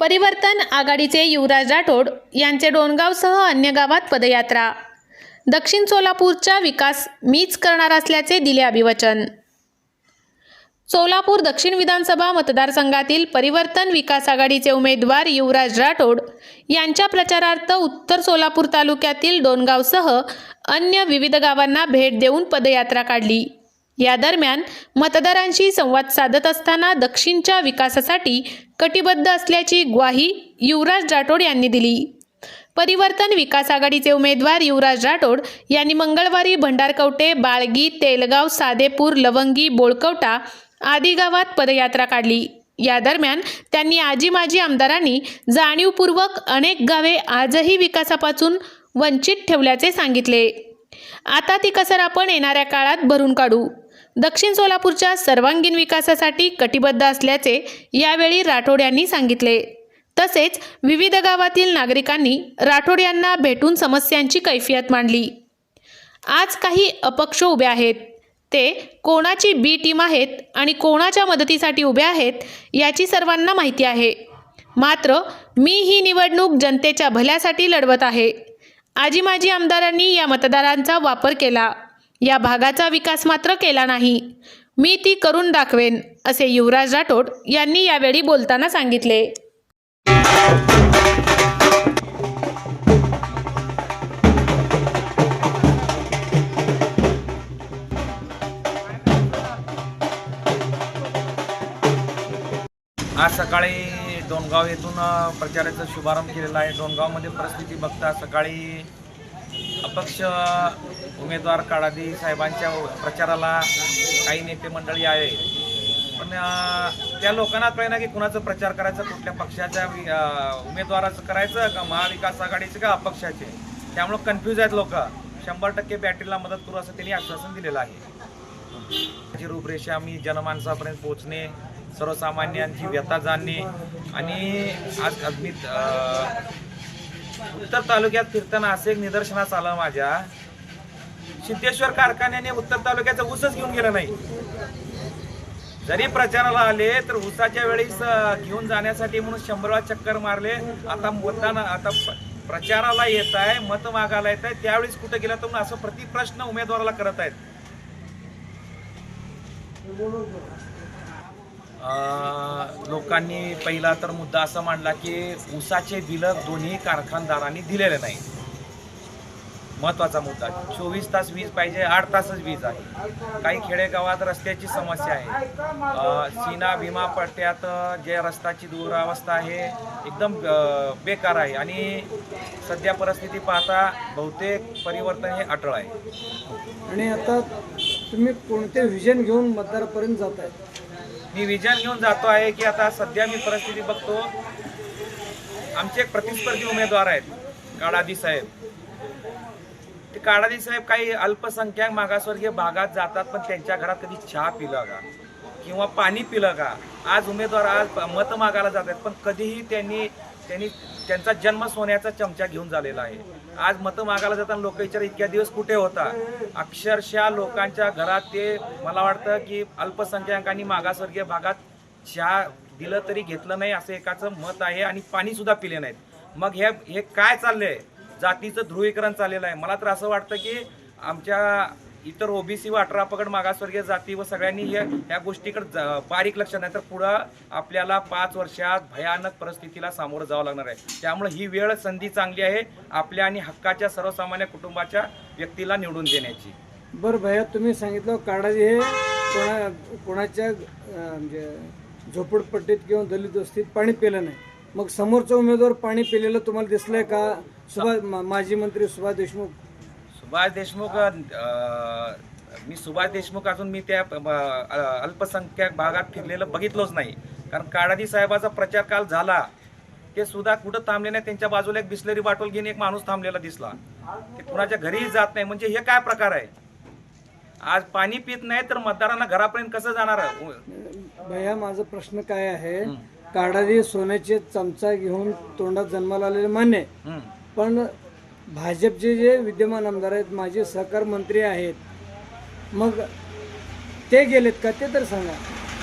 परिवर्तन आघाडीचे युवराज राठोड यांचे डोणगावसह अन्य गावात पदयात्रा. दक्षिण सोलापूरचा विकास मीच करणार असल्याचे दिले अभिवचन. सोलापूर दक्षिण विधानसभा मतदारसंघातील परिवर्तन विकास आघाडीचे उमेदवार युवराज राठोड यांच्या प्रचारार्थ उत्तर सोलापूर तालुक्यातील डोणगावसह अन्य विविध गावांना भेट देऊन पदयात्रा काढली. या दरम्यान मतदारांशी संवाद साधत असताना दक्षिणच्या विकासासाठी कटिबद्ध असल्याची ग्वाही युवराज राठोड यांनी दिली. परिवर्तन विकास आघाडीचे उमेदवार युवराज राठोड यांनी मंगळवारी भंडारकवटे बाळगी तेलगाव सादेपूर लवंगी बोळकवटा आदी गावात पदयात्रा काढली. या दरम्यान त्यांनी आजी माजी आमदारांनी जाणीवपूर्वक अनेक गावे आजही विकासापासून वंचित ठेवल्याचे सांगितले. आता ती कसर आपण येणाऱ्या काळात भरून काढू. दक्षिण सोलापूरच्या सर्वांगीण विकासासाठी कटिबद्ध असल्याचे यावेळी राठोड यांनी सांगितले. तसेच विविध गावातील नागरिकांनी राठोड यांना भेटून समस्यांची कैफियत मांडली. आज काही अपक्ष उभे आहेत. ते कोणाची बी टीम आहेत आणि कोणाच्या मदतीसाठी उभे आहेत याची सर्वांना माहिती आहे. मात्र मी ही निवडणूक जनतेच्या भल्यासाठी लढवत आहे. आजी माजी आमदारांनी या मतदारांचा वापर केला. या भागाचा विकास मात्र केला नाही. मी ती करून दाखवेन असे युवराज राठोड यांनी यावेळी बोलताना सांगितले. आज सकाळी डोणगाव येथून प्रचाराचा शुभारंभ केलेला आहे. डोणगावमध्ये परिस्थिती बघता सकाळी अपक्ष उमेदवार काळादी साहेबांच्या प्रचाराला काही नेते मंडळी आहे. पण त्या लोकांना कळेना की कुणाचा प्रचार करायचा कुठल्या पक्षाच्या उमेदवाराचं करायचं का महाविकास आघाडीचे का अपक्षाचे? त्यामुळं कन्फ्यूज आहेत लोक. शंभर टक्के बॅटरीला मदत करू असं त्यांनी आश्वासन दिलेलं आहे. त्याची रूपरेषा मी जनमानसापर्यंत पोहोचणे सर्वसामान्यांची व्यथा जाणणे आणि आज आज उत्तर तालुक्यात फिरताना असं एक निदर्शनास आलं माझ्या. सिद्धेश्वर कारखान्याने उत्तर तालुक्याचा ऊसच घेऊन गेला नाही. जरी प्रचाराला आले तर ऊसाच्या वेळेस घेऊन जाण्यासाठी म्हणून शंभर चक्कर मारले. आता मतदान आता प्रचाराला येत आहे मत मागायला येत आहे. त्यावेळेस कुठे गेला तर असं प्रतिप्रश्न उमेदवाराला करत आहेत. लोकांनी पहिला तर मुद्दा असा मांडला की ऊसाचे बिलं दोन्ही कारखानदारांनी दिलेले नाही महत्त्वाचा मुद्दा. चोवीस तास वीज पाहिजे आठ तासच वीज आहे. काही खेडेगावात रस्त्याची समस्या आहे. सीना भीमा पट्ट्यात जे रस्त्याची दुरावस्था आहे एकदम बेकार आहे. आणि सध्या परिस्थिती पाहता बहुतेक परिवर्तन हे अटळ आहे. आणि आता तुम्ही कोणते व्हिजन घेऊन मतदारापर्यंत जात आहे मी विजन घेऊन जातो आहे की आता सध्या मी परिस्थिती बघतो. आमचे एक प्रतिस्पर्धी उमेदवार आहेत काळादी साहेब. ते काळादी साहेब काही अल्पसंख्याक मागासवर्गीय भागात जातात पण त्यांच्या घरात कधी चहा पिलं का? किंवा पाणी पिलं का? आज उमेदवार आज मत मागायला जात आहेत पण कधीही त्यांनी त्यांनी त्यांचा जन्म सोन्याचा चमचा घेऊन झालेला आहे. आज मतं मागायला जाताना लोक विचार इतक्या दिवस कुठे होता? अक्षरशः लोकांच्या घरात ते मला वाटतं की अल्पसंख्याकांनी मागासवर्गीय भागात चहा दिलं तरी घेतलं नाही असं एकाचं मत आहे आणि पाणीसुद्धा पिले नाहीत. मग हे हे काय चाललंय? जातीचं ध्रुवीकरण चाललेलं आहे. मला तर असं वाटतं की आमच्या इतर ओबीसी व अठरा पगड मागासवर्गीय जाती व सगळ्यांनी हे या गोष्टीकडे बारीक लक्ष नाही तर पुढं आपल्याला पाच वर्षात भयानक परिस्थितीला सामोरं जावं लागणार आहे. त्यामुळे ही वेळ संधी चांगली आहे आपल्या आणि हक्काच्या सर्वसामान्य कुटुंबाच्या व्यक्तीला निवडून देण्याची. बरं भैया तुम्ही सांगितलं काळाजी हे कोणा कोणाच्या म्हणजे झोपडपट्टीत किंवा दलित वस्तीत पाणी पिलं नाही. मग समोरचा उमेदवार पाणी पिलेलं तुम्हाला दिसलंय का? सुभाष मा- माजी मंत्री सुभाष देशमुख सुभाष देशमुख मी सुभाष देशमुख अजून मी त्या अल्पसंख्याक भागात फिरलेलं बघितलंच नाही. कारण काळादी साहेबाचा प्रचार काल झाला. ते सुद्धा कुठं थांबले नाही त्यांच्या बाजूला एक बिस्लरी बाटल घेऊन एक माणूस थांबलेला दिसला. ते कुणाच्या घरीही जात नाही. म्हणजे हे काय प्रकार आहे? आज पाणी पित नाही तर मतदारांना घरापर्यंत कसं जाणार भैया माझा प्रश्न काय आहे? काळाजी सोन्याचे चमचा घेऊन तोंडात जन्माला आलेले मान्य. पण भाजपचे जे विद्यमान आमदार आहेत माझे सहकार मंत्री आहेत मग ते गेलेत का? ते तर सांगा.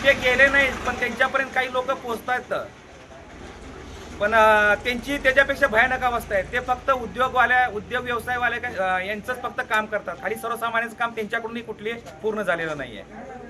ते गेले नाहीत पण त्यांच्यापर्यंत काही लोक पोहोचतायत. पण त्यांची त्याच्यापेक्षा भयानक अवस्था आहे. ते फक्त उद्योगवाल्या उद्योग व्यवसायवाल्या यांचंच फक्त काम करतात. आणि सर्वसामान्यांचं काम त्यांच्याकडूनही कुठली पूर्ण झालेलं नाही आहे